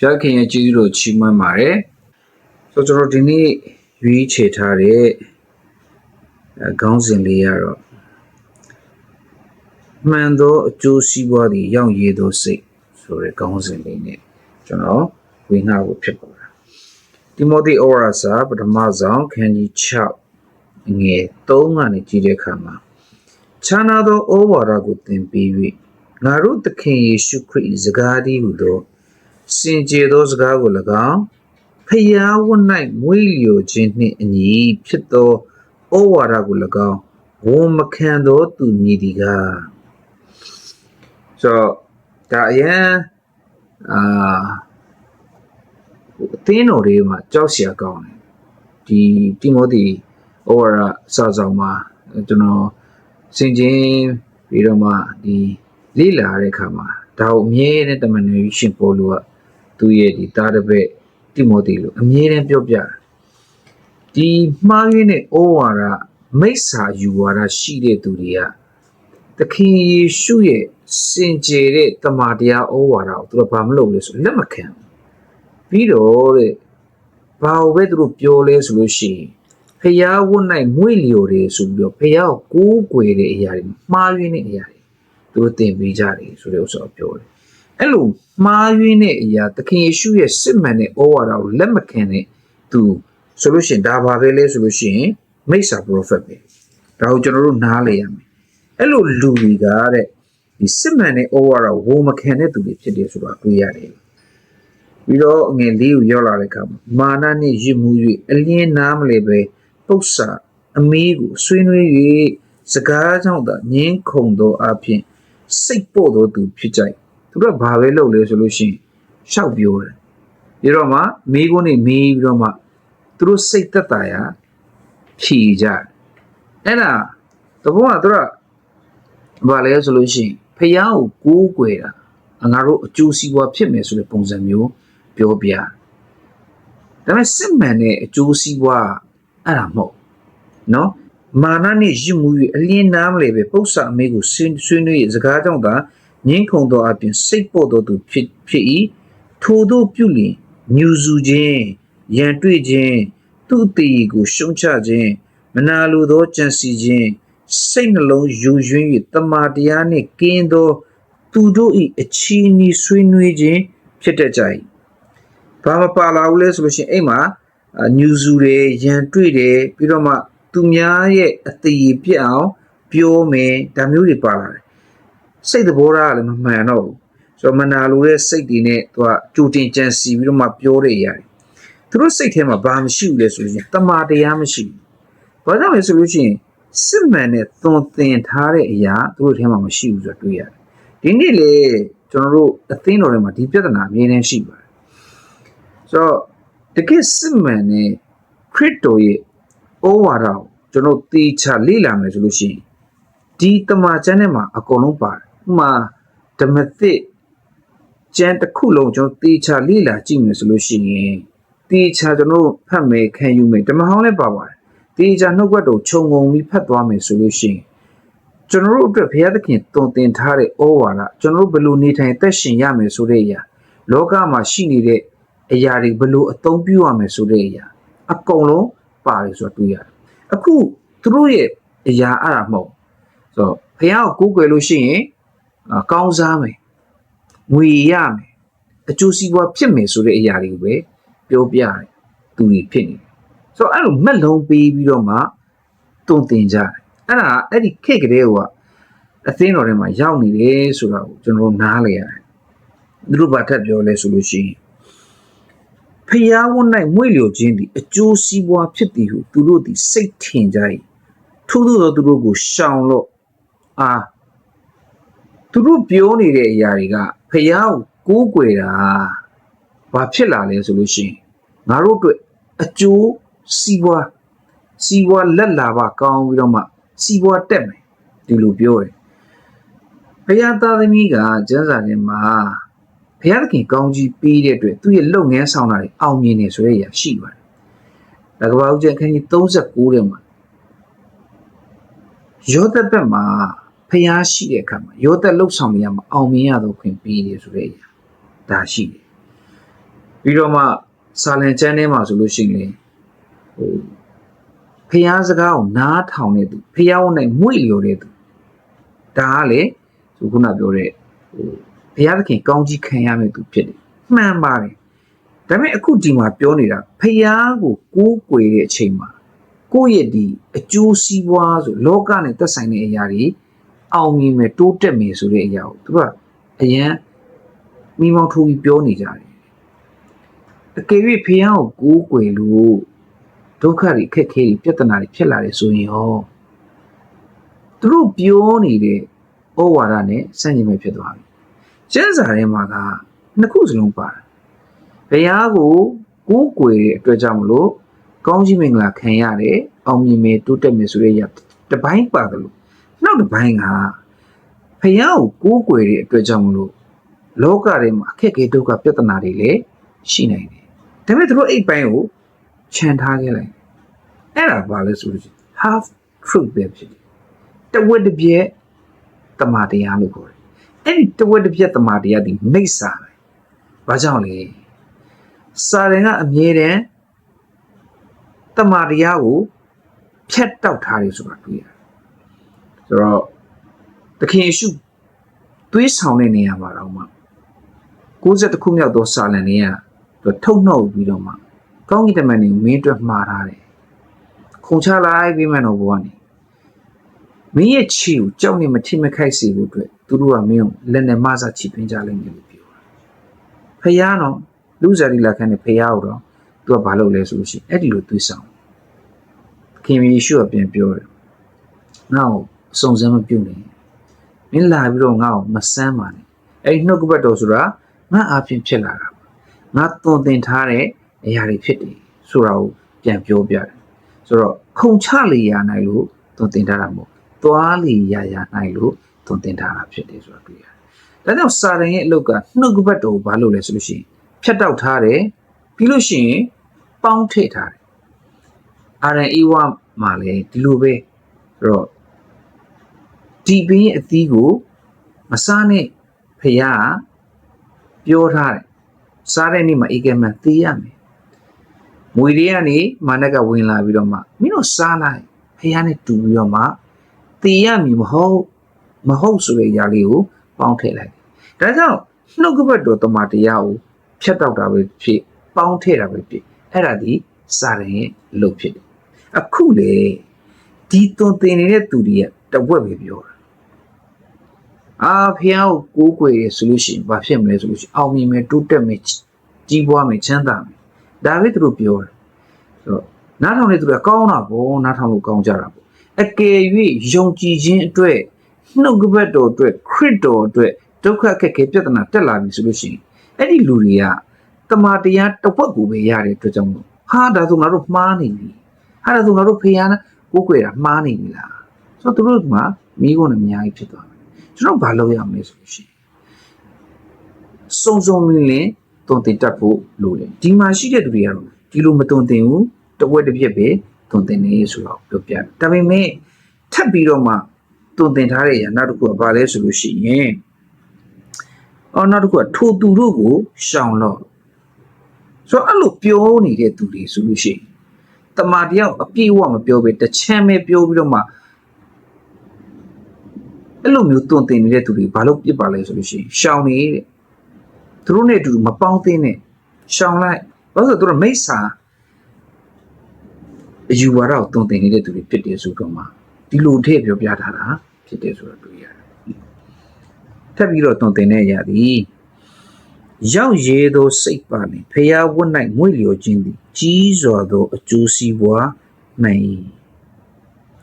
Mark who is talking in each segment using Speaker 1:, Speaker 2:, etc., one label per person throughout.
Speaker 1: ဘုရားခင်ရဲ့ကျေးဇူးတော်ချီးမွမ်းပါတယ်ဆိုတော့ကျွန်တော်ဒီနေ့ရွေးချယ်ထားတဲ့အဲခေါင်းစဉ်လေးကတော့မှန်သောအကျိုးစီးပွားသည်ရောက်ရည်သောစိတ်ဆိုတဲ့ခေါင်းစဉ်လေးနဲ့ကျွန်တော်ဝေငှဖို့ဖြစ်ပါတယ်တိမောသေဩဝါဒစာပထမဆုံးခန်းကြီး6ငယ်3ကနေကြည့်တဲ့အခါမှာခြားနာသောဩဝါဒကိုသင်ပေး၍ငါတို့သခင်ယေရှုခရစ်၏စကားတည်းဟူသော စင်ကြယ်သောစကားကို၎င်းဖျားဝတ်၌မွေးလျော်ခြင်းနှင့်အညီဖြစ်သောဩဝါဒကို၎င်းဝန်မခံသောသူမည်ဒီကဆိုတော့ဒါအရင်အာအသင်းတော်တွေမှာကြောက်စရာကောင်းတယ်ဒီတိမောသေဩဝါဒစာဆောင်မှာကျွန်တော်စင်ချင်းပြီးတော့မှဒီလေ့လာတဲ့အခါမှာဒါကိုအမြဲတမ်းတမန်တော်ရှင်ပေါ်လို့ သူ့ရဲ့ဒီသားတစ်ပည့်တိမောသေလို့အမြဲတမ်းပြောပြတာဒီမှားရင်းတဲ့ဩဝါဒမိစ္ဆာယူဝါဒရှိတဲ့သူတွေကသခင်ယေရှုရဲ့စင်ကြယ်တဲ့တမန်တရားဩဝါဒကိုသူတို့ဘာမလုပ်လဲဆိုလက်မခံဘူးပြီးတော့တဲ့ဘာလို့ပဲသူတို့ပြောလဲဆိုလို့ရှိရင်ဖျားဝတ်၌မွေ့လျော်တယ်ဆိုပြီးတော့ဖျားကိုကိုးကွယ်တဲ့အရာတွေမှားရင်းတဲ့အရာတွေသူတို့သင်ပေးကြတယ်ဆိုတဲ့ဥစ္စာကိုပြောတယ် အဲ့လိုမှားယွင်းတဲ့အရာသခင်ယေရှုရဲ့စစ်မှန်တဲ့ဩဝါဒကိုလက်မခံတဲ့သူဆိုလို့ရှိရင်ဒါပါပဲလဲဆိုလို့ရှိရင်မိစ္ဆာပရိုဖက်ပဲဒါကိုကျွန်တော်တို့နားလေရမယ်အဲ့လိုလူတွေကတဲ့ဒီစစ်မှန်တဲ့ဩဝါဒကိုဝန်မခံတဲ့သူတွေဖြစ်တယ်ဆိုတာတွေ့ရတယ်ပြီးတော့အငယ်လေးကိုရောက်လာတဲ့အခါမှာမာနနဲ့ရစ်မှု၍အလင်းနားမလဲပဲပု္ပ္ပာအမီးကိုဆွေးနွေး၍စကားကြောင့်သာငင်းခုန်သောအဖြစ်စိတ်ပို့သောသူဖြစ်ကြ၏ သူတို့ကဘာပဲလုပ်လဲဆိုလို့ရှိရင်ရှောက်ပြောတယ်ပြီးတော့မှမိကုန်းနေမီးပြီးတော့မှသူတို့စိတ်သက်သာရာဖြီကြတယ်အဲ့ဒါတဘောကသူတို့ကဘာလဲဆိုလို့ရှိရင်ဖျားကိုကိုးကွယ်တာငါတို့အကျိုးစီးပွားဖြစ်မယ်ဆိုတဲ့ပုံစံမျိုးပြောပြတယ်ဒါပေမဲ့စစ်မှန်တဲ့အကျိုးစီးပွားအဲ့ဒါမဟုတ်နော်မာနနဲ့ရစ်မှု၍အလင်းနားမလဲပဲပု္ပ္ပာအမေကိုဆွေးဆွေးနွေးရစကားကြောင့်သာ ငင်းခုန်သောအပြင်စိတ်ပေါ်သောသူဖြစ်ဖြစ်၏ထိုတို့ပြုလျင်ညူစုခြင်းရန်တွေ့ခြင်းသူ့အသေးကိုရှုံချခြင်းမနာလိုသောကြံစီခြင်းစိတ်နှလုံးယူရွင်း၍တမာတရားနှင့်ကင်းသောသူတို့၏အချီးနှီးဆွေးနွေးခြင်းဖြစ်တတ်ကြ၏ဘာမပါလာဘူးလဲဆိုလို့ရှိရင်အိမ်မှာအာညူစုတယ်ရန်တွေ့တယ်ပြီးတော့မှသူများရဲ့အသေးပြက်အောင်ပြောမယ်ဒါမျိုးတွေပါလာတယ် စိတ်သဘောထားကလည်းမမှန်တော့ဘူးဆိုတော့မနာလိုတဲ့စိတ်တွေနဲ့သူကကြိုတင်ကြံစီပြီးတော့မှပြောတဲ့ຢာတွေသူတို့စိတ်ထဲမှာဘာမှမရှိဘူးလဲဆိုလို့ရှိရင်တမာတရားမရှိဘူးဘာကြောင့်လဲဆိုလို့ရှိရင်စစ်မှန်တဲ့သွန်သင်ထားတဲ့အရာသူတို့ထဲမှာမရှိဘူးဆိုတော့တွေ့ရတယ်ဒီနေ့လေကျွန်တော်တို့အသင်းတော်ထဲမှာဒီပြဿနာအမြဲတမ်းရှိပါတယ်ဆိုတော့တကယ်စစ်မှန်တဲ့ခရစ်တော်ရဲ့ဩဝါဒကိုကျွန်တော်သေချာလေ့လာမယ်ဆိုလို့ရှိရင်ဒီတမန်ကျမ်းထဲမှာအကုန်လုံးပါတယ်ဥပ မာဓမ္မသစ်ကျမ်းတစ်ခုလုံးကျွန်တော်တေချာလေ့လာကြည့်မယ်ဆိုလို့ရှိရင်တေချာကျွန်တော်ဖတ်မယ်ခံယူမယ်ဓမ္မဟောင်းလည်းပါပါတယ်တေချာနှုတ်ကပတ်တော်ခြုံငုံပြီးဖတ်သွားမယ်ဆိုလို့ရှိရင်ကျွန်တော်တို့အတွက်ဘုရားသခင်တုံသင်ထားတဲ့ဩဝါဒကျွန်တော်တို့ဘယ်လိုနေထိုင်သက်ရှင်ရမယ်ဆိုတဲ့အရာလောကမှာရှိနေတဲ့အရာတွေဘယ်လိုအသုံးပြုရမယ်ဆိုတဲ့အရာအကုန်လုံးပါတယ်ဆိုတော့တွေ့ရတယ်အခုသူတို့ရဲ့အရာအဲ့ဒါမဟုတ်ဆိုတော့ဖះကိုကိုးကွယ်လို့ရှိရင်အာ ကောင်းစားမယ်ငွေရမယ်အကျိုးစီးပွားဖြစ်မယ်ဆိုတဲ့အရာတွေကိုပဲပြောပြတယ်သူတွေဖြစ်နေတယ်ဆိုတော့အဲ့လိုမက်လုံးပေးပြီးတော့မှတုံတင်ကြတယ်အဲ့ဒါအဲ့ဒီခေတ်ကလေးကအသင်းတော်ထဲမှာရောက်နေတယ်ဆိုတာကိုကျွန်တော်တို့နားလေရတယ်သူတို့ဘာထပ်ပြောလဲဆိုလို့ရှိရင်ဖျားဝတ်၌မွေ့လျော်ခြင်းသည်အကျိုးစီးပွားဖြစ်သည်ဟုသူတို့သည်စိတ်ထင်ကြ၏ထို့သောသူတို့ကိုရှောင်လို့အာ သူတို့ပြောနေတဲ့အရာတွေကဖះကိုကိုးကွယ်တာဘာဖြစ်လာလဲဆိုလို့ရှိရင်ငါတို့အတွက်အကျိုးစီးပွားစီးပွားလက်လာပါကောင်းပြီးတော့မှစီးပွားတက်မယ်ဒီလိုပြောတယ်ဖះသားသမီးကကျမ်းစာထဲမှာဖះသခင်ကောင်းကြီးပေးတဲ့အတွက်သူ့ရဲ့လုပ်ငန်းဆောင်တာတွေအောင်မြင်နေဆိုတဲ့အရာရှိပါတယ်။ဒါကဘာဦးကျန်ခန်းကြီး39ထဲမှာယောသက်ဘက်မှာ ဖျားရှိတဲ့အခါမှာယောသက်လှုပ်ဆောင်နေရမှာအောင်မြင်ရတော့ခွင့်ပေးတယ်ဆိုတဲ့အရာဒါရှိတယ်။ဒပြီးတော့မှစာလင်ကျမ်းထဲမှာဆိုလို့ရှိရင်ဟိုဖျားစကားကိုနားထောင်တဲ့သူဖျားဝနဲ့မွေ့လျော်တဲ့သူဒါကလေသူခုနပြောတဲ့ဟိုဘုရားသခင်ကောင်းကြီးခံရမယ့်သူဖြစ်တယ်မှန်ပါတယ်ဒါပေမဲ့အခုဒီမှာပြောနေတာဖျားကိုကိုးကွယ်တဲ့အချိန်မှာကိုယ့်ရဲ့ဒီအကျိုးစီးပွားဆိုလောကနဲ့သက်ဆိုင်တဲ့အရာတွေ အောင်မြင်မယ်တိုးတက်မယ်ဆိုတဲ့အရာကိုသူကအရန်မိမောင်းထိုးပြီးပြောနေကြတယ်အကယ်၍ဖျားကိုကိုးကွယ်လို့ဒုက္ခတွေအခက်အခဲတွေပြဿနာတွေဖြစ်လာတယ်ဆိုရင်ရောသူတို့ပြောနေတဲ့ဩဝါဒနဲ့ဆန့်ကျင်မဲ့ဖြစ်သွားပြီကျမ်းစာထဲမှာကနှစ်ခုစလုံးပါတယ်ဘုရားကိုကိုးကွယ်တဲ့အတွက်ကြောင့်မလို့ကောင်းကြီးမင်္ဂလာခံရတယ်အောင်မြင်မယ်တိုးတက်မယ်ဆိုတဲ့အရာတစ်ပိုင်းပါတယ်လို့ နောက်တစ်ပိုင်းကဘုရားကိုကိုးကွယ်တဲ့အတွက်ကြောင့်မလို့လောကထဲမှာအခက်အခဲဒုက္ခပြဿနာတွေလည်းရှိနိုင်တယ်ဒါပေမဲ့သူတို့အဲ့ပိုင်းကိုခြံထားခဲ့လိုက်အဲ့ဒါဘာလဲဆိုလို့ရှိရင် half truth ပဲဖြစ်တယ်တဝက်တစ်ပြက်တမာတရားလို့ခေါ်တယ်အဲ့ဒီတဝက်တစ်ပြက်တမာတရားဒီမိစ္ဆာပဲဘာကြောင့်လဲစာရင်ကအမြဲတမ်းတမာတရားကိုဖြတ်တောက်ထားတယ်ဆိုတာတွေ့ရတယ် ဆိုတော့သခင်ယေရှုသွေးဆောင်တဲ့နေရာမှာတော့မှ60ခုမြောက်သောစာလံတွေကထုတ်နှုတ်ပြီးတော့မှကောင်းကင်တမန်တွေမင်းအတွက်မှားထားတယ်ခုံချလိုက်ပြီးမှတော့ဘောကနေမင်းရဲ့ချီကိုကြောက်နေမထိမခိုက်စေဖို့အတွက်သူတို့ကမင်းကိုလက်နဲ့မဆချီပင်းကြလိမ့်မယ်လို့ပြောတာဖယားတော့လူစားရီလာခန့်နဲ့ဖယားကိုတော့သူကဘာလုပ်လဲဆိုလို့ရှိရင်အဲ့ဒီလိုသွေးဆောင်ခင်ယေရှုကပြန်ပြောတယ်ငါ့ကို စုံစမ်းမပြုတ်နဲ့မင်းလာပြီးတော့ငါ့ကိုမဆမ်းပါနဲ့အဲ့ဒီနှုတ်ကပတ်တော်ဆိုတာငါအပြင်ဖြစ်လာတာငါသွန်သင်ထားတဲ့အရာတွေဖြစ်တယ်ဆိုတာကိုပြန်ပြောပြတယ်ဆိုတော့ခုံချလေရနိုင်လို့သွန်သင်ထားတာမဟုတ်သွားလေရရနိုင်လို့သွန်သင်ထားတာဖြစ်တယ်ဆိုတာတွေ့ရတယ်ဒါကြောင့်စာရန်ရဲ့အလုပ်ကနှုတ်ကပတ်တော်ကိုဘာလုပ်လဲဆိုလို့ရှိရင်ဖြတ်တောက်ထားတယ်ပြီးလို့ရှိရင်ပေါင်းထည့်ထားတယ်အာရန်အေဝမှာလည်းဒီလိုပဲအဲ့တော့ ဒီပင်ရဲ့အသီးကိုမစားနဲ့ဖះပြောထားတယ်စားတဲ့နေ့မှာအေကမန်သေရမယ်ငွေတွေကနေမာနကဝင်လာပြီးတော့မှမင်းတို့စားလိုက်ဖះနဲ့တူပြီးတော့မှသေရမည်မဟုတ်မဟုတ်ဆိုတဲ့အရာလေးကိုပေါင်းထည့်လိုက်တယ်ဒါကြောင့်နှုတ်ကပတ်တော်တမန်တရားကိုဖြတ်တောက်တာပဲဖြစ်ပေါင်းထည့်တာပဲဖြစ်အဲ့ဒါဒီစာရင်ရဲ့အလုပ်ဖြစ်တယ်အခုလေဒီသွန်သင်နေတဲ့သူတွေကတဝက်ပဲပြောတာ အာဖះကိုကိုးကွယ်ရဆိုလို့ရှိရင်ဘာဖြစ်မလဲဆိုလို့ရှိရင်အောင်မြင်မယ်တိုးတက်မယ်ကြီးပွားမယ်ချမ်းသာမယ်ဒါပဲသူတို့ပြောတယ်ဆိုတော့နားထောင်နေသူတွေကကောင်းတာပေါ့နားထောင်လို့ကောင်းကြတာပေါ့အကယ်၍ယုံကြည်ခြင်းအတွက်နှုတ်ကပတ်တော်အတွက်ခရစ်တော်အတွက်ဒုက္ခအခက်အခဲပြဿနာတက်လာပြီဆိုလို့ရှိရင်အဲ့ဒီလူတွေကတမာတရားတစ်ဝက်ကိုပဲရတဲ့အတွက်ကြောင့်မို့ဟာဒါဆိုငါတို့မှားနေပြီဟာဒါဆိုငါတို့ဖေရနာကိုးကွယ်တာမှားနေပြီလားဆိုတော့သူတို့ကမိကုန်နဲ့အများကြီးဖြစ်သွားတယ် ကျွန်တော်ဘာလုပ်ရမလဲဆိုလို့ရှိရင်စုံစုံလင်းလင်းတုံတင်တတ်ဖို့လိုတယ်ဒီမှာရှိတဲ့သူတွေကတော့ဒီလိုမတုံတင်ဘူးတဝက်တစ်ပြက်ပဲတုံတင်နေဆိုတော့ပြောပြတယ်ဒါပေမဲ့ထပ်ပြီးတော့မှတုံတင်ထားတဲ့ရနောက်တစ်ခုကဘာလဲဆိုလို့ရှိရင်အော်နောက်တစ်ခုကထိုသူတို့ကိုရှောင်တော့ဆိုတော့အဲ့လိုပြောနေတဲ့သူတွေဆိုလို့ရှိရင်တမာတယောက်အပြည့်အဝမပြောဘဲတချမ်းပဲပြောပြီးတော့မှ အဲ့လိုမျိုးတွန်တင်နေတဲ့သူတွေဘာလို့ပြစ်ပါလဲဆိုလို့ရှိရင်ရှောင်နေတဲ့သူတို့နဲ့အတူမပေါင်းသင်းနဲ့ရှောင်လိုက်ဘာလို့ဆိုသူတို့မိစ္ဆာအယူဝါဒကိုတွန်တင်နေတဲ့သူတွေဖြစ်တယ်ဆိုတော့မှဒီလိုထည့်ပြောပြထားတာဖြစ်တယ်ဆိုတော့တွေ့ရတယ်ထပ်ပြီးတော့တွန်တင်တဲ့အရာဒီရောက်ရည်သောစိတ်ပါနေဖျားဝတ်၌မွေလျော်ခြင်းသည်ကြီးစွာသောအကျိုးစီးပွားနိုင်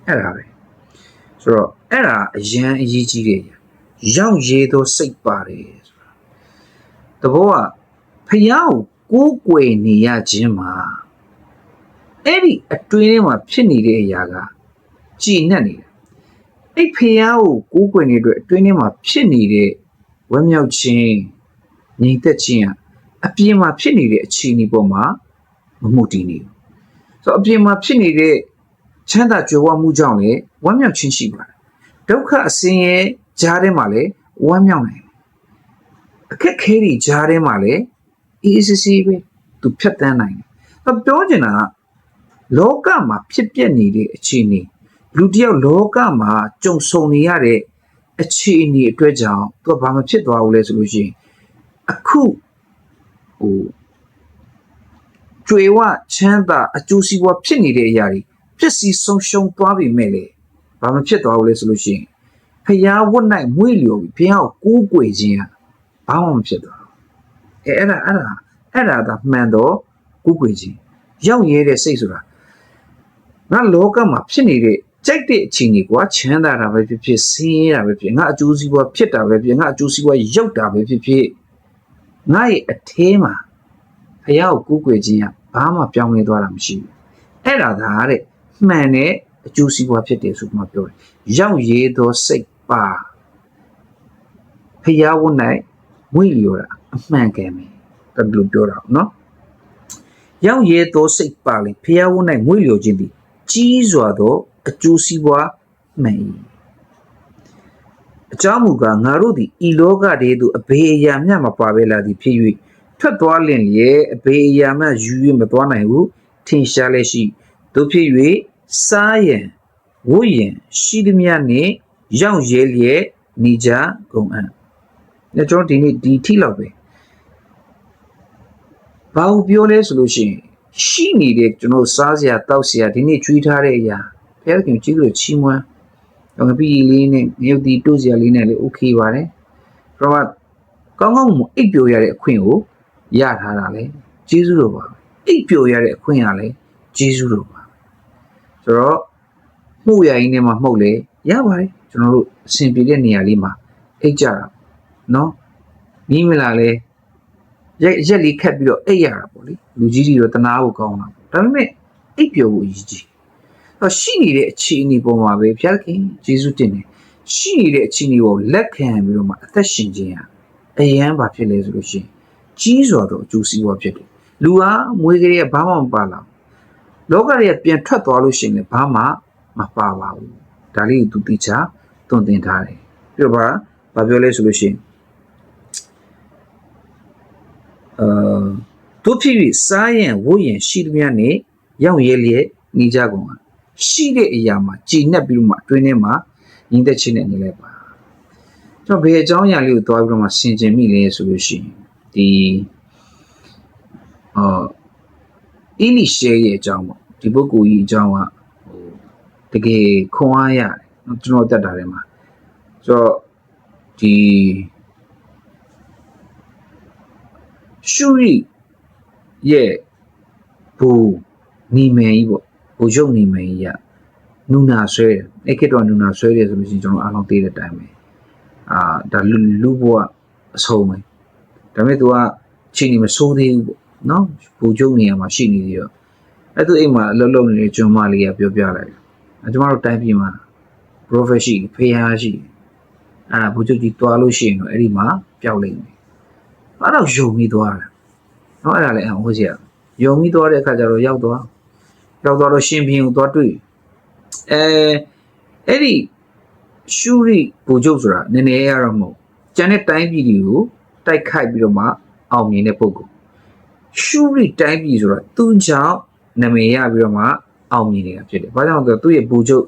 Speaker 1: အဲ့ဒါပဲ ဆိုတော့အဲ့ဒါအရန်အရေးကြီးတယ်ရောက်ရည်သောစိတ်ပါတယ်ဆိုတာတဘောကဖျားကိုကိုးကွယ်နေရခြင်းမှာအဲ့ဒီအတွင်းထဲမှာဖြစ်နေတဲ့အရာကကြည်နှက်နေတယ်အဲ့ဖျားကိုကိုးကွယ်နေတဲ့အတွင်းထဲမှာဖြစ်နေတဲ့ဝမ်းမြောက်ခြင်းညီသက်ခြင်းကအပြင်မှာဖြစ်နေတဲ့အခြေအနေပေါ်မှာမမှုတည်နေဘူးဆိုတော့အပြင်မှာဖြစ်နေတဲ့ချမ်းသာကြွယ်ဝမှုကြောင့်လည်း ဝမ်းမြောက်ခြင်းရှိပါတယ်ဒုက္ခအစင်းရဲ့ကြားထဲမှာလည်းဝမ်းမြောက်နိုင်တယ်အခက်ခဲတွေကြားထဲမှာလည်းအေးအေးဆေးဆေးပဲသူဖြတ်တန်းနိုင်တယ်။အပြောချင်တာကလောကမှာဖြစ်ပျက်နေတဲ့အခြေအနေလူတစ်ယောက်လောကမှာကြုံဆုံနေရတဲ့အခြေအနေအတွက်ကြောင့်သူကဘာမှဖြစ်သွားဘူးလဲဆိုလို့ရှိရင်အခုဟိုကျွေဝချမ်းသာအကျိုးစီးပွားဖြစ်နေတဲ့အရာတွေဖြစ်စီဆုံးရှုံးသွားပြီမဲ့လေ ဘာမှဖြစ်သွားဘူးလဲဆိုလို့ရှိရင်ဖျားဝတ်နိုင်မွေ့လျော်ပြီးဘုရားကိုကိုးကွယ်ခြင်းကဘာမှမဖြစ်သွားဘူးအဲအဲ့ဒါအဲ့ဒါအဲ့ဒါသာမှန်တော့ကိုးကွယ်ခြင်းရောက်ရဲတဲ့စိတ်ဆိုတာငါလောကမှာဖြစ်နေတဲ့ကြိုက်တဲ့အခြေအနေကွာချမ်းသာတာပဲဖြစ်ဖြစ်ဆင်းရဲတာပဲဖြစ်ငါအကျိုးစီးပွားဖြစ်တာပဲဖြစ်ငါအကျိုးစီးပွားရောက်တာပဲဖြစ်ဖြစ်ငါရဲ့အထဲမှာဖះကိုကူးကွယ်ခြင်းကဘာမှပြောင်းလဲသွားတာမရှိဘူးအဲ့ဒါသာတဲ့မှန်တဲ့ အကျိုးစီးပွားဖြစ်တယ်ဆိုမှပြောတယ်။ရောက်ရည်သောစိတ်ပါဖျားဝတ်၌ဝိလျော်တာအမှန်ကန်ပဲတကယ်လို့ပြောတာပေါ့နော်။ရောက်ရည်သောစိတ်ပါလေဖျားဝတ်၌ဝိလျော်ခြင်းသည်ကြီးစွာသောအကျိုးစီးပွားမှန်၏အကြောင်းမူကားငါတို့သည်ဤလောကတည်းသို့အဘေးအရာမျှမပါဘဲလာသည်ဖြစ်၍ထွက်သွားလင်လျက်အဘေးအရာမှယူ၍မသွားနိုင်ဟုထင်ရှားလည်းရှိသို့ဖြစ်၍ စားရန်ဝိရန်ရှိသည်မြနှင့်ရောက်ရဲလျက်နေကြကုန်အံ့။ကျွန်တော်ဒီနေ့ဒီထိလောက်ပဲ။ဘာကိုပြောလဲဆိုလို့ရှိရင်ရှိနေတဲ့ကျွန်တော်စားစရာတောက်စရာဒီနေ့ကျွေးထားတဲ့အရာဘုရားခင်ကြီးလို့ချီးမွမ်းငပီလေးနဲ့မြုပ်တီတို့စရာလေးနဲ့လည်း okay ပါတယ်။ဘာမှကောင်းကောင်းမအိပ်ပျော်ရတဲ့အခွင့်ကိုရထားတာလေကျေးဇူးတော်ပါပဲအိပ်ပျော်ရတဲ့အခွင့်အလည်းကျေးဇူးတော်ပါ ဆိုတော့မှုရရင်ထဲမှာမှုတ်လေရပါတယ်ကျွန်တော်တို့အဆင်ပြေတဲ့နေရာလေးမှာအိတ်ကြတာနော်နီးမလာလဲရက်ရက်လေးခက်ပြီးတော့အိတ်ရတာပေါ့လေလူကြီးတွေတော့တနာဖို့ကောင်းတာဒါပေမဲ့အိပ်ပျော်ဖို့အရေးကြီးတော့ရှိနေတဲ့အခြေအနေပေါ်မှာပဲဖျားခင်ယေရှုတင်တယ်ရှိနေတဲ့အခြေအနေကိုလက်ခံပြီးတော့မှအသက်ရှင်ခြင်းဟာအယံဘာဖြစ်လဲဆိုလို့ရှိရင်ကြီးစွာသောအကျိုးစီးပွားဖြစ်တယ်လူဟာမွေးကလေးကဘာမှမပါလာ လောကရဲ့ပြန်ထွက်သွားလို့ရှိရင်လည်းဘာမှမပါပါဘူးဒါလေးကိုသူတိချသွန်သင်ထားတယ်ပြီးတော့ဗာဘာပြောလဲဆိုလို့ရှိရင်အာတို့ဖြစ်၍စားရင်ဝိုးရင်ရှိသမျှနဲ့ရောက်ရဲလျက်နေကြကုန်ပါရှိတဲ့အရာမှာကြည်နှက်ပြီးတော့မှအတွင်းထဲမှာညီသက်ချင်းနဲ့နေလိုက်ပါကျွန်တော်ဘယ်အကြောင်းအရာလေးကိုသွားပြီးတော့မှဆင်ခြင်မိလဲဆိုလို့ရှိရင်ဒီအာ အီလီရှေရဲ့အကြောင်းပေါ့ဒီပုဂ္ဂိုလ်ကြီးအကြောင်းကဟိုတကယ်ခွန်အားရတယ်ကျွန်တော်တက်တာထဲမှာဆိုတော့ဒီရှူရီရဲ့ဘူနီမယ်ကြီးပေါ့ဘူရုပ်နီမယ်ကြီးကနူနာဆွဲတယ်အဲ့ခေတ်တော့နူနာဆွဲတယ်ဆိုလို့ရှိရင်ကျွန်တော်အားလုံးသိတဲ့အတိုင်းပဲအာဒါလူလူဘဝအဆုံးပဲဒါပေမဲ့ तू ကချိန်နေမစိုးသေးဘူးပေါ့ နော်ဘူကျုံနေရမှာရှိနေသေးတော့အဲ့သူအိမ်မှာအလုပ်လုပ်နေတဲ့ကျွန်မလေးကပြောပြလိုက်တယ်အဲကျွန်တော်တို့တိုင်းပြည်မှာ prophet ရှိဖေးဟာရှိအဲ့ဒါဘူကျုံကြီးတွားလို့ရှိရင်တော့အဲ့ဒီမှာပျောက်လိမ့်မယ်အဲ့တော့ယုံပြီးသွားတယ်နော်အဲ့ဒါလည်းအဟုတ်စီရယုံပြီးသွားတဲ့အခါကျတော့ရောက်သွားရောက်သွားတော့ရှင်ဘင်းကိုသွားတွေ့အဲအဲ့ဒီရှူရီဘူကျုံဆိုတာနည်းနည်းရတော့မဟုတ်ကျန်တဲ့တိုင်းပြည်တွေကိုတိုက်ခိုက်ပြီးတော့မှအောင်မြင်တဲ့ပုဂ္ဂိုလ် ရှူရီတိုင်းပြည်ဆိုတာသူကြောင့်နာမည်ရပြီးတော့မှအောင်မြင်နေတာဖြစ်တယ်။ဘာကြောင့်လဲဆိုတော့သူ့ရဲ့ဘူချုပ်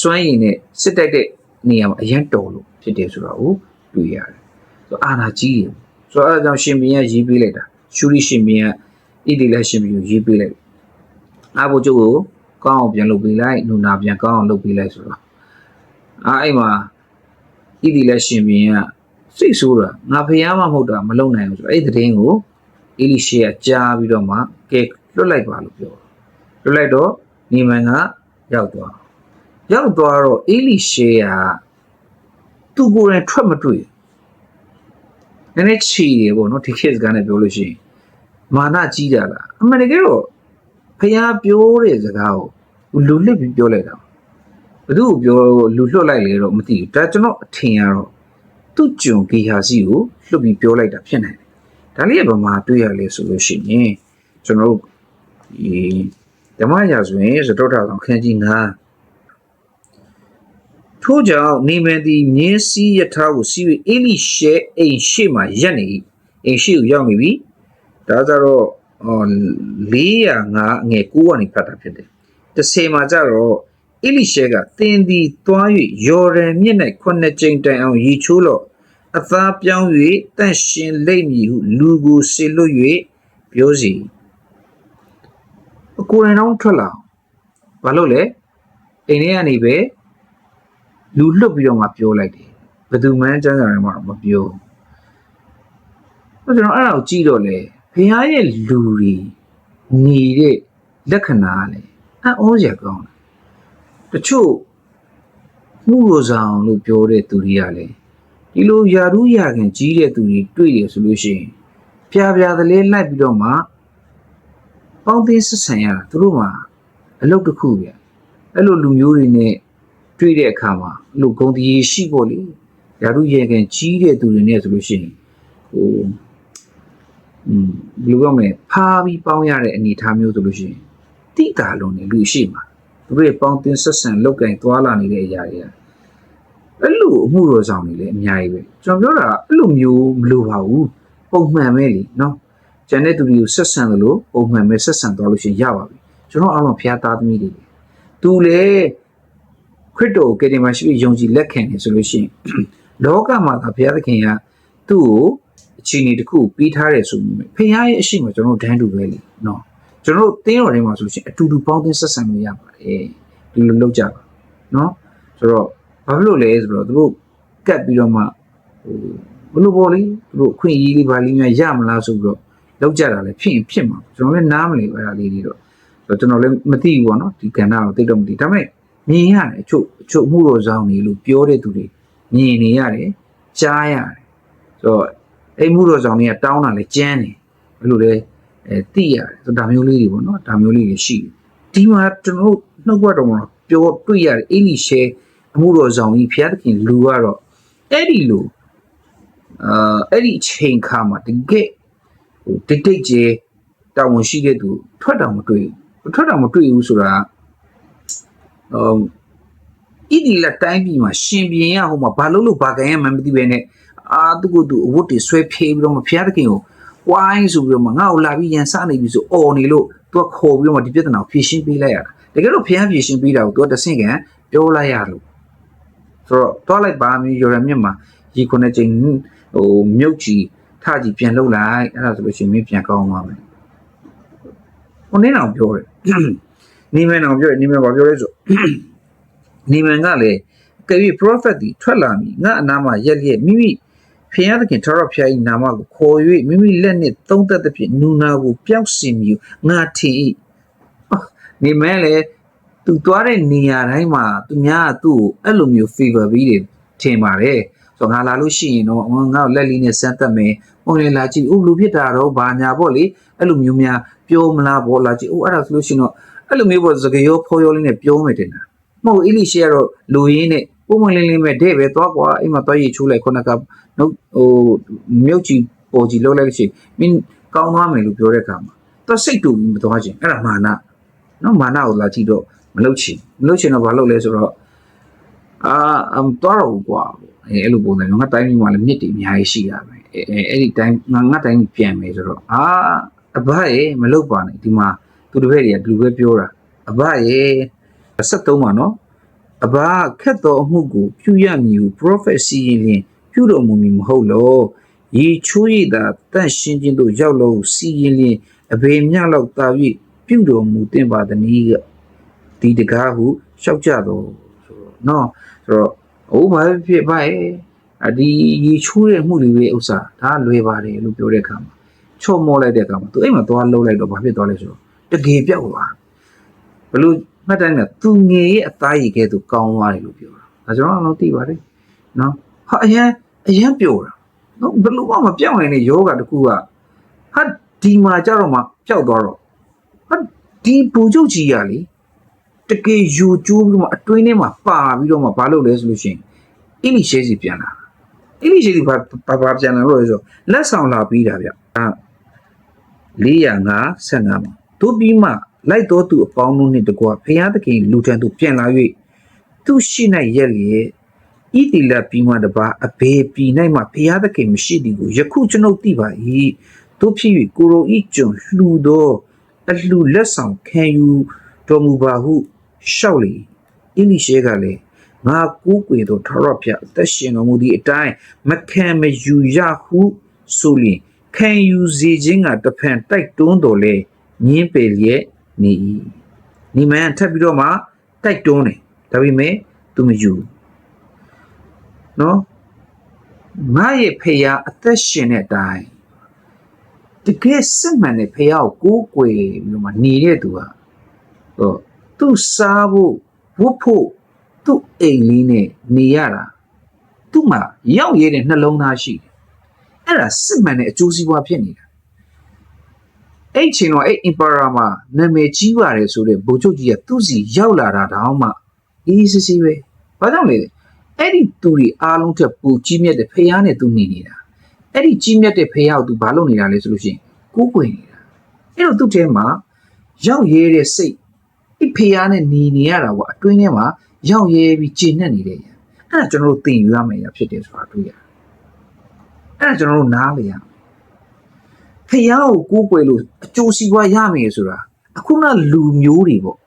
Speaker 1: စွမ်းရည်နဲ့စစ်တိုက်တဲ့နေရာမှာအရင်တော်လို့ဖြစ်တယ်ဆိုတာကိုတွေ့ရတယ်။ဆိုအာနာကြီးတယ်။ဆိုတော့အဲဒါကြောင့်ရှင်ဘီယရေးပေးလိုက်တာ။ရှူရီရှင်ဘီယဣတိလက်ရှင်ဘီကိုရေးပေးလိုက်။အာဘူချုပ်ကိုကောင်းအောင်ပြန်လုပ်ပေးလိုက်၊နူနာပြန်ကောင်းအောင်လုပ်ပေးလိုက်ဆိုတော့အာအဲ့မှာဣတိလက်ရှင်ဘီယစိတ်ဆိုးတာငါဖျားမှမဟုတ်တာမလုံနိုင်ဘူးဆိုတော့အဲ့ဒီသတင်းကို အေလိရှေကကြားပြီးတော့မှကဲလွတ်လိုက်ပါလို့ပြောလွတ်လိုက်တော့နေမန်ကရောက်သွားရောက်သွားတော့အေလိရှေကသူကိုယ်တိုင်ထွက်မတွေ့နည်းနည်းချီတယ်ပေါ့နော်ဒီ case ကနဲ့ပြောလို့ရှိရင်မာနကြီးတာလားအမှန်တကယ်တော့ဖျားပြောတဲ့စကားကိုလူလစ်ပြီးပြောလိုက်တာဘယ်သူ့ကိုပြောလူလွတ်လိုက်လေတော့မသိဘူးဒါကျွန်တော်အထင်ရတော့သူ့ကြုံဂေဟာစီကိုလွတ်ပြီးပြောလိုက်တာဖြစ်နိုင်တယ် ဒါလေးကဘာမှတွေ့ရလဲဆိုလို့ရှိရင်ကျွန်တော်တို့ဒီဓမ္မရာဆိုရင်သတုထဆောင်ခန်းကြီး9ထို့ကြောင့်နေမန်သည်မြင်းစည်းယထာကိုစီး၍အေလိရှဲအိမ်ရှိမှရက်နေ၏အိမ်ရှိကိုရောက်နေပြီတဒါကြတော့အော်405ငယ်9ကနေဖတ်တာဖြစ်တယ်30မှာကြတော့အလိရှဲကသင်သည်သွား၍ယော်ဒန်မြစ်၌ခုနှစ်ကြိမ်တိုင်အောင်ရေချိုးလော့ အသားပြောင်း၍တန့်ရှင်လိမ့်မည်ဟုလူကိုစေလွတ်၍ပြောစီကိုယ်တိုင်တော့ထွက်လာအောင်ဘာလို့လဲအိမ်ထဲကနေပဲလူလွတ်ပြီးတော့မှပြောလိုက်တယ်ဘယ်သူမှန်းစမ်းစာတွေမှာတော့မပြောဘူးကျွန်တော်အဲ့ဒါကိုကြည့်တော့လေဘုရားရဲ့လူတွေနေတဲ့လက္ခဏာကလေအံ့ဩစရာကောင်းတယ်တချို့မှုရိုဆောင်လို့ပြောတဲ့သူတွေကလည်း ဒီလိုယာရုယာခင်ကြီးတဲ့သူတွေတွေ့ရဆိုလို့ရှိရင်ဖျားဖျားသလဲလိုက်ပြီးတော့မှပေါင်းသိဆက်ဆံရတာသူတို့မှာအလုပ်တစ်ခုပဲအဲ့လိုလူမျိုးတွေနဲ့တွေ့တဲ့အခါမှာအဲ့လိုဂုံတည်ရှိဖို့လေယာရုယာခင်ကြီးတဲ့သူတွေနဲ့ဆိုလို့ရှိရင်ဟိုอืมဘယ်လိုပြောမလဲဖားပြီးပေါင်းရတဲ့အနေအထားမျိုးဆိုလို့ရှိရင်တိတာလုံးနေလူရှိမှာသူတို့ရဲ့ပေါင်းသင်းဆက်ဆံလောက်ကင်သွားလာနေတဲ့အရာတွေက အဲ့လိုအမှုတော်ဆောင်နေလေအများကြီးပဲကျွန်တော်ပြောတာအဲ့လိုမျိုးမလိုပါဘူးပုံမှန်ပဲလीနော်ကျန်တဲ့သူတွေကိုဆက်ဆံလို့ပုံမှန်ပဲဆက်ဆံသွားလို့ရှိရင်ရပါပြီကျွန်တော်အားလုံးဖျားသားသမီးတွေသူလေခရစ်တော်ကယ်တင်မရှိယုံကြည်လက်ခံနေဆိုလို့ရှိရင်လောကမှာသာဘုရားသခင်ကသူ့ကိုအခြေအနေတစ်ခုပေးထားတယ်ဆိုပေမဲ့ဖခင်ရဲ့အရှိမကျွန်တော်တို့ဒန်းတူပဲလေနော်ကျွန်တော်တို့တင်းတော်ထဲမှာဆိုလို့ရှိရင်အတူတူပေါင်းသင်းဆက်ဆံလို့ရပါတယ်ဒီလိုလုပ်ကြပါနော်ဆိုတော့ ဘာဖြစ်လို့လဲဆိုတော့သူတို့ကတ်ပြီးတော့မှဟိုဘလို့ပေါ်လေသူတို့အခွင့်အရေးလေးပါလေးများရမလားဆိုပြီးတော့လောက်ကြတာလည်းဖြစ်ရင်ဖြစ်မှာကျွန်တော်လည်းနားမလည်ဘူးအဲ့ဒါလေးတွေတော့ဆိုတော့ကျွန်တော်လည်းမသိဘူးပေါ့နော်ဒီကဏ္ဍကိုသိတော့မသိဒါပေမဲ့မြင်ရတယ်အချို့အချို့မှုတော်ဆောင်နေလို့ပြောတဲ့သူတွေမြင်နေရတယ်ကြားရတယ်ဆိုတော့အိမ်မှုတော်ဆောင်တွေကတောင်းတာလဲကြမ်းတယ်ဘယ်လိုလဲအဲသိရတယ်ဆိုတော့ဒါမျိုးလေးတွေပေါ့နော်ဒါမျိုးလေးတွေရှိတယ်ဒီမှာကျွန်တော်တို့နှုတ်ဘတ်တော်မှာပြောတွေ့ရတယ်အင်္ဂလိပ်ရှဲ အမှုတော်ဆောင်ကြီးဖျားသခင်လူကတော့အဲ့ဒီလိုအာအဲ့ဒီအချိန်ခါမှာတကယ်ဟိုတိတ်တိတ်ကျဲတာဝန်ရှိတဲ့သူထွက်တော်မတွေ့ဘူးထွက်တော်မတွေ့ဘူးဆိုတာအမ်ဣဒီလက်တိုင်းပြည်မှာရှင်ပြန်ရဟိုမှာဘာလို့လို့ဘာကန်ရမှမသိပဲနဲ့အာသူကသူအဝတ်တွေဆွဲဖေးပြီးတော့မဖျားသခင်ကိုဝိုင်းဆိုပြီးတော့မှငါ့ကိုလာပြီးရန်စနေပြီဆိုអော်နေလို့သူကခေါ်ပြီးတော့မှဒီပြဿနာကိုဖြေရှင်းပေးလိုက်ရတာတကယ်တော့ဖျားဖြေရှင်းပေးတာကိုသူကတဆင့်ကန်ပြောလိုက်ရလို့ ဆိုတော့တွားလိုက်ပါမျိုးယော်ရမြစ်မှာရီခုနှစ်ချိန်ဟိုမြုပ်ကြီးထကြီးပြန်လှုပ်လိုက်အဲ့ဒါဆိုလို့ရှိရင်မင်းပြန်ကောင်းသွားမယ်ဟိုနင်းအောင်ပြောတယ်နေမန်အောင်ပြောတယ်နေမန်ဘာပြောလဲဆိုနေမန်ကလည်းကဲပြီး prophet ဒီထွက်လာပြီငါအနာမှာရက်ရက်မိမိဖျားသခင်ထရဖျား၏နာမကိုခေါ်၍မိမိလက်နှင့်သုံးသက်သဖြင့်နူနာကိုပျောက်စင်မြူငါထင်၏နေမန်လည်း သူသွားတဲ့နေရာတိုင်းမှာသူများကသူ့ကိုအဲ့လိုမျိုး favor ပြီးတယ်ထင်ပါတယ်ဆိုတော့ငါလာလို့ရှိရင်တော့ငါ့ကိုလက်လေးနဲ့စမ်းသပ်မယ်။ဟိုလေလာကြည့်။ဥလူဖြစ်တာတော့ဘာညာပေါ့လေ။အဲ့လိုမျိုးများပြောမလားပေါ့လာကြည့်။အိုးအဲ့ဒါဆိုလို့ရှိရင်တော့အဲ့လိုမျိုးပေါ့စကားရောဖော်ရောလေးနဲ့ပြောမယ်တင်တာ။မဟုတ်အီလီရှေကတော့လူရင်းနဲ့ပုံမှန်လေးလေးမဲ့တဲ့ပဲသွားကွာအိမ်မှာသွားရချိုးလိုက်ခုနကနှုတ်ဟိုမြုပ်ကြီးပေါ်ကြီးလှုပ်လိုက်လို့ရှိရင်မင်းကောင်းသွားမယ်လို့ပြောတဲ့အခါမှာသူစိတ်တူပြီးမသွားခြင်းအဲ့ဒါမာနနော်မာနကိုလာကြည့်တော့ မလုပ်ချင်မလုပ်ချင်တော့ဘာလုပ်လဲဆိုတော့အာအမ်တော့တော့ကွာအဲအဲ့လိုပုံစံမျိုးငါတိုင်းမှာလည်းမြစ်တွေအများကြီးရှိရမယ်အဲအဲ့ဒီတိုင်းငါငါတိုင်းပြန်မယ်ဆိုတော့အာအဘရဲ့မလုပ်ပါနဲ့ဒီမှာသူတပည့်တွေကဒီလိုပဲပြောတာအဘရဲ့73ပါနော်အဘခက်တော်အမှုကိုပြုရမည်ဟု prophecy ရင်လင်ပြုတော်မူမည်မဟုတ်လောရေချိုးရည်သာတန့်ရှင်းခြင်းတို့ရောက်လို့စီရင်လင်အဘေမြလောက်တာ၍ပြုတော်မူတင်ပါသည်နီးက ဒီတကားဟုရှောက်ကြတော့ဆိုတော့နော်ဆိုတော့ဟိုဘာဖြစ်ပါရဲ့အဒီရေချိုးတဲ့မှုတွေပဲဥစ္စာဒါလွယ်ပါတယ်လို့ပြောတဲ့အခါမှာချော့မောလိုက်တဲ့အခါမှာသူအိမ်မှာသွားလှုပ်လိုက်တော့ဘာဖြစ်သွားလဲဆိုတော့တကယ်ပြောက်သွားဘလို့မှတ်တိုင်းကသူငယ်ရဲ့အသားရည်ကဲသူကောင်းသွားတယ်လို့ပြောတာဒါကျွန်တော်တော့သိပါတယ်နော်ဟာအရင်အရင်ပြောတာနော်ဘလို့မှမပြောင်းနိုင်တဲ့ယောဂတကူကဟာဒီမှာကြတော့မှပျောက်သွားတော့ဟာဒီပူချုပ်ကြီးရလေ တကယ်ယူကျိုးပြီးမှအတွင်းထဲမှာပါပြီးတော့မှဘာလုပ်လဲဆိုလို့ရှိရင်အင်းလီရှဲစီပြန်လာအင်းလီရှဲစီဘာဘာဘာပြန်လာလို့လဲဆိုလက်ဆောင်လာပြီးတာဗျအာ455မှာတို့ပြီးမှလိုက်တော်သူအပေါင်းတို့နှင့်တကွာဖျားသခင်လူထံသို့ပြန်လာ၍သူရှိ၌ရက်လျက်ဤတိလပြီးမှတပါအဘေပြည်၌မှဖျားသခင်မရှိသည်ကိုယခုကျွန်ုပ်သိပါ၏တို့ဖြစ်၍ကိုရိုဤကျွန်လှူသောအလှူလက်ဆောင်ခံယူတော်မူပါဟု ရှောက်လေအလိရှဲကလည်းငါကိုးကွယ်သောထာဝရဘုရားအသက်ရှင်တော်မူသည့်အတိုင်းမခံမယူရဟုဆိုလျင်ခံယူစေခြင်းကတဖန်တိုက်တွန်းတော်လဲညင်းပယ်လျက်နေ၏နိမန်ထပ်ပြီးတော့မှတိုက်တွန်းတယ်ဒါပေမဲ့သူမယူနော်ငါရဲ့ဖေယားအသက်ရှင်တဲ့အတိုင်းတကယ်စစ်မှန်တဲ့ဖေယားကိုကိုးကွယ်ပြီးတော့မှနေတဲ့သူဟာဟော သူစားဖို့ဝတ်ဖို့သူ့အိမ်လေးနဲ့နေရတာသူ့မှာရောက်ရတဲ့နှလုံးသားရှိတယ်အဲ့ဒါစစ်မှန်တဲ့အကျိုးစီးပွားဖြစ်နေတာအဲ့အချိန်တော့အဲ့ emperor မှာနာမည်ကြီးပါတယ်ဆိုတဲ့ဗိုလ်ချုပ်ကြီးကသူ့စီရောက်လာတာတောင်မှအေးစစ်စစ်ပဲဘာကြောင့်လဲအဲ့ဒီသူတွေအားလုံးထက်ပူကြီးမြတ်တဲ့ဖះနဲ့သူနေနေတာအဲ့ဒီကြီးမြတ်တဲ့ဖះကိုသူဘာလုပ်နေတာလဲဆိုလို့ရှိရင်ကိုးကွယ်နေတာအဲ့တော့သူ့ထဲမှာရောက်ရဲတဲ့စိတ် ဒီဖះနဲ့နေနေရတာပေါ့အတွင်းထဲမှာရောက်ရဲပြီးကျဉ်နဲ့နေတယ်ရအဲ့ဒါကျွန်တော်တို့သင်ယူရမယ်ရဖြစ်တယ်ဆိုတာတွေ့ရတယ်အဲ့ဒါကျွန်တော်တို့နားလေရမယ်ဖះကိုကိုးကွယ်လို့အကျိုးစီးပွားရမယ်ဆိုတာအခုနလူမျိုးတွေပေါ့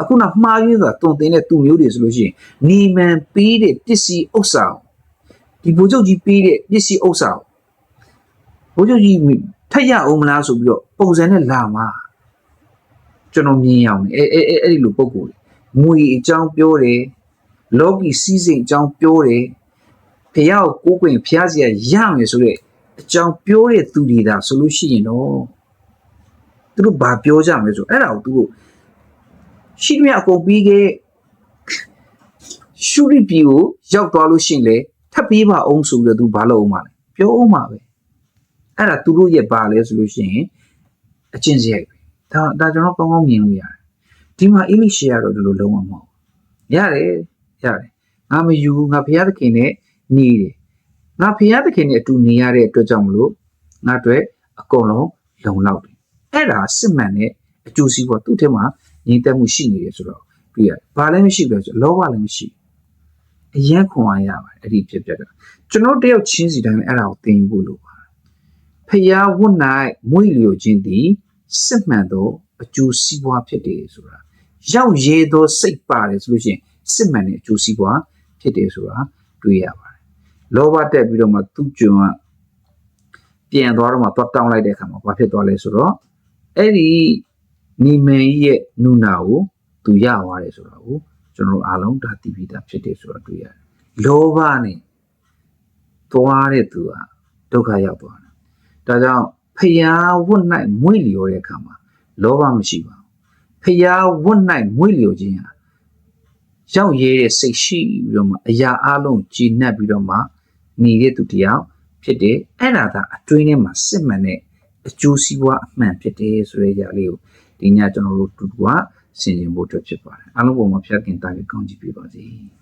Speaker 1: အခုနမှားယွင်းစွာတုံတင်တဲ့သူမျိုးတွေဆိုလို့ရှိရင်နေမန်ပေးတဲ့ပစ္စည်းဥစ္စာကိုဒီဘိုးချုပ်ကြီးပေးတဲ့ပစ္စည်းဥစ္စာကိုဘိုးချုပ်ကြီးထက်ရအောင်မလားဆိုပြီးတော့ပုံစံနဲ့လာမှာ ကျွန်တော်မြင်ရအောင်အဲအဲအဲအဲ့ဒီလိုပုံကိုယ်ငွေအကြောင်းပြောတယ်လောကီစီးစိမ်အကြောင်းပြောတယ်ဖះကိုကိုးကွင်ဖះစီရရမယ်ဆိုတဲ့အကြောင်းပြောတဲ့သူတွေဒါဆိုလို့ရှိရင်တော့သူတို့ဘာပြောကြမလဲဆိုအဲ့ဒါကိုသူတို့ရှိမြအကုန်ပြီးခဲ့ရှုရိပီကိုရောက်သွားလို့ရှိရင်လေထပ်ပြီးပါအောင်ဆိုပြီးတော့သူဘာလုပ်အောင်မလဲပြောအောင်ပါပဲအဲ့ဒါသူတို့ရဲ့ဘာလဲဆိုလို့ရှိရင်အကျင့်စရိုက်ပဲ ဒါဒါကျွန်တော်ကောင်းကောင်းမြင်လို့ရတယ်ဒီမှာအီလိရှေကတော့ဒီလိုလုံးဝမဟုတ်ရတယ်ရတယ်ငါမယူငါဘုရားသခင်နဲ့နေတယ်ငါဘုရားသခင်နဲ့အတူနေရတဲ့အတွက်ကြောင့်မလို့ငါအတွက်အကုန်လုံးလုံလောက်တယ်အဲ့ဒါစစ်မှန်တဲ့အကျိုးစီးပွားသူ့ထဲမှာညီတက်မှုရှိနေတယ်ဆိုတော့ပြီးရဘာလည်းမရှိဘူးဆိုလောဘလည်းမရှိအယံခွန်အားရပါတယ်အဲ့ဒီဖြစ်ပြတာကျွန်တော်တယောက်ချင်းစီတိုင်းအဲ့ဒါကိုသင်ယူဖို့လိုပါတယ်ဖျားဝတ်၌မွေလျိုခြင်းသည် စစ်မှန်သောအကျိုးစီးပွားဖြစ်တယ်ဆိုတာရောက်ရည်သောစိတ်ပါတယ်ဆိုလို့ရှိရင်စစ်မှန်တဲ့အကျိုးစီးပွားဖြစ်တယ်ဆိုတာတွေ့ရပါတယ်လောဘတက်ပြီးတော့မှသူ့ကျွန်ကပြန်သွားတော့မှသွားတောင်းလိုက်တဲ့အခါမှာဘာဖြစ်သွားလဲဆိုတော့အဲ့ဒီနီမန်ရဲ့နုနာကိုသူရသွားတယ်ဆိုတာကိုကျွန်တော်တို့အားလုံးဒါသိပြီးသားဖြစ်တယ်ဆိုတာတွေ့ရတယ်လောဘနဲ့သွားတဲ့သူကဒုက္ခရောက်သွားတယ်ဒါကြောင့် ဖျားဝတ်၌မွေ့လျော်တဲ့အခါမှာလောဘမရှိပါဘူးဖျားဝတ်၌မွေ့လျော်ခြင်းဟာရောက်ရဲတဲ့စိတ်ရှိပြီးတော့မှအရာအလုံးကြည်နပ်ပြီးတော့မှနေတဲ့သူတယောက်ဖြစ်တယ်အဲ့ဒါသာအတွင်းထဲမှာစစ်မှန်တဲ့အကျိုးစီးပွားအမှန်ဖြစ်တယ်ဆိုတဲ့အရာလေးကိုဒီညကျွန်တော်တို့တူတူကဆင်ခြင်ဖို့အတွက်ဖြစ်ပါတယ်အားလုံးပုံမှာဖျက်ခင်တာပြီးကောင်းကြည့်ပြပါစေ။